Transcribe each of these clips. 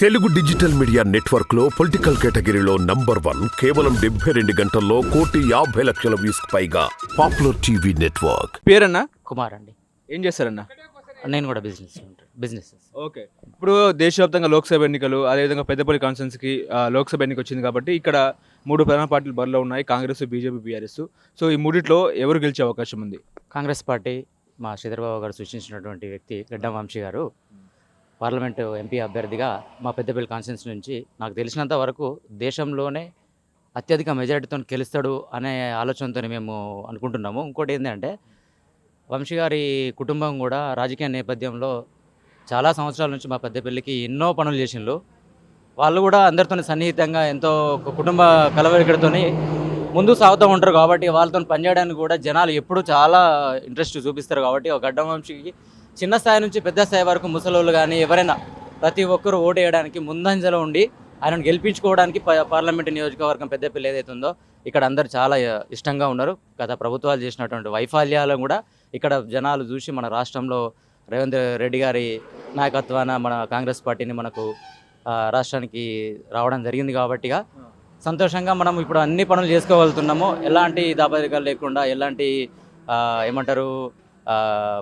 Telugu digital media నెట్వర్క్లో political కేటగిరీలో number one కేవలం డెబ్బై రెండు గంటల్లో కోటి యాభై లక్షల వ్యూస్ పైగా పాపులర్ టీవీ నెట్వర్క్. పేరన్నా? కుమార్ అండి ఏం చేస్తారన్నా? నేను కూడా బిజినెస్ బిజినెస్. ఓకే. ఇప్పుడు దేశవ్యాప్తంగా లోక్సభ ఎన్నికలు అదేవిధంగా పెద్దపల్లి కాన్స్టెన్సీకి ఆ, లోక్సభ ఎన్నిక వచ్చింది కాబట్టి ఇక్కడ మూడు ప్రధాన పార్టీలు బరిలో ఉన్నాయి కాంగ్రెస్ బీజేపీ బీఆర్ఎస్. సో ఈ మూడిట్లో ఎవరు గెలిచే అవకాశం ఉంది? కాంగ్రెస్ పార్టీ మా శ్రీధర్బాబు గారు సూచించినటువంటి వ్యక్తి గడ్డం వంశీ గారు. పార్లమెంటు ఎంపీ అభ్యర్థిగా మా పెద్దపల్లి కాన్స్టిట్యూన్సీ నుంచి నాకు తెలిసినంత వరకు దేశంలోనే అత్యధిక మెజారిటీతో గెలుస్తాడు అనే ఆలోచనతో మేము అనుకుంటున్నాము. ఇంకోటి ఏంటంటే వంశీ గారి కుటుంబం కూడా రాజకీయ నేపథ్యంలో చాలా సంవత్సరాల నుంచి మా పెద్దపల్లికి ఎన్నో పనులు చేసిండ్రు. వాళ్ళు కూడా అందరితో సన్నిహితంగా ఎంతో కుటుంబ కలవరికడితో ముందు సాగుతూ ఉంటారు కాబట్టి వాళ్ళతో పనిచేయడానికి కూడా జనాలు ఎప్పుడూ చాలా ఇంట్రెస్ట్ చూపిస్తారు కాబట్టి ఒక గడ్డం వంశీకి చిన్న స్థాయి నుంచి పెద్ద స్థాయి వరకు ముసలోళ్ళు కానీ ఎవరైనా ప్రతి ఒక్కరు ఓటు వేయడానికి ముందంజలో ఉండి ఆయనను గెలిపించుకోవడానికి ప- పార్లమెంట్ నియోజకవర్గం పెద్దపల్లి ఏదైతే ఉందో ఇక్కడ అందరు చాలా ఇష్టంగా ఉన్నారు. గత ప్రభుత్వాలు చేసినటువంటి వైఫల్యాలను కూడా ఇక్కడ జనాలు చూసి మన రాష్ట్రంలో రేవంత్ రెడ్డి గారి నాయకత్వాన మన కాంగ్రెస్ పార్టీని మనకు రాష్ట్రానికి రావడం జరిగింది కాబట్టిగా సంతోషంగా మనం ఇప్పుడు అన్ని పనులు చేసుకోగలుగుతున్నాము. ఎలాంటి దాపరికాలు లేకుండా ఎలాంటి ఏమంటారు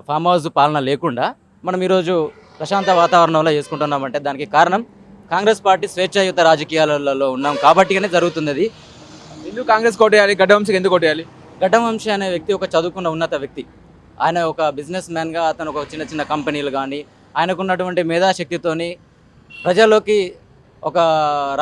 ఫామ్ హౌస్ పాలన లేకుండా మనం ఈరోజు ప్రశాంత వాతావరణంలో చేసుకుంటున్నామంటే దానికి కారణం కాంగ్రెస్ పార్టీ స్వేచ్ఛాయుత రాజకీయాలలో ఉన్నాం కాబట్టిగానే జరుగుతుంది అది ఎందుకు కాంగ్రెస్ కోటేయాలి గడ్డవంశీకి ఎందుకు కోటేయాలి గడ్డం వంశీ అనే వ్యక్తి ఒక చదువుకున్న ఉన్నత వ్యక్తి. ఆయన ఒక బిజినెస్ మ్యాన్గా అతను ఒక చిన్న చిన్న కంపెనీలు కానీ ఆయనకున్నటువంటి మేధాశక్తితోని ప్రజల్లోకి ఒక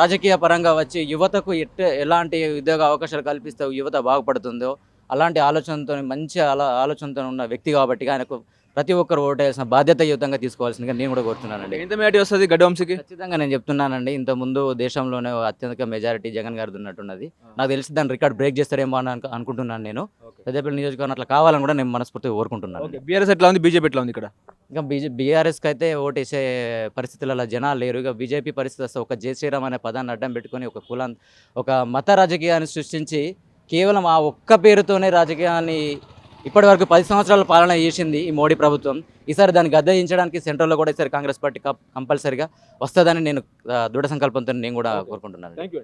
రాజకీయ పరంగా వచ్చి యువతకు ఎట్ట ఎలాంటి ఉద్యోగ అవకాశాలు కల్పిస్తే యువత బాగుపడుతుందో అలాంటి ఆలోచనతో మంచి ఆలో ఆలోచనతో ఉన్న వ్యక్తి కాబట్టి ఆయనకు ప్రతి ఒక్కరు ఓటేయాల్సిన బాధ్యతయుతంగా తీసుకోవాల్సిందిగా నేను కూడా కోరుతున్నానండి. ఎంత మేటి వస్తుంది గడ్డవంశీకి ఖచ్చితంగా నేను చెప్తున్నానండి. ఇంత ముందు దేశంలోనే అత్యధిక మెజారిటీ జగన్ గారిది ఉన్నట్టున్నది. నాకు తెలిసి దాని రికార్డ్ బ్రేక్ చేస్తారేమో అని అనుకు- అనుకుంటున్నాను నేను. పెద్దపల్లి నియోజకవర్గం అట్లా కావాలని కూడా నేను మనస్ఫూర్తిగా కోరుకుంటున్నాను బీఆర్ఎస్ ఎట్లా ఉంది? బీజేపీ ఎట్లా ఉంది ఇక్కడ? ఇంకా బీజే బీఆర్ఎస్కి అయితే ఓటేసే పరిస్థితులలో జనాలు లేరు. ఇక బీజేపీ పరిస్థితి వస్తే ఒక జై శ్రీరామ్ అనే పదాన్ని అడ్డం పెట్టుకొని ఒక కులాన్ని ఒక మత రాజకీయాన్ని సృష్టించి కేవలం ఆ ఒక్క పేరుతోనే రాజకీయాన్ని ఇప్పటివరకు పది సంవత్సరాల పాలన చేసింది ఈ మోడీ ప్రభుత్వం. ఈసారి దాన్ని గద్దెదించడానికి సెంట్రల్లో కూడా ఈసారి కాంగ్రెస్ పార్టీ కంపల్సరిగా వస్తుందని నేను దృఢ సంకల్పంతో నేను కూడా కోరుకుంటున్నాను. Thank you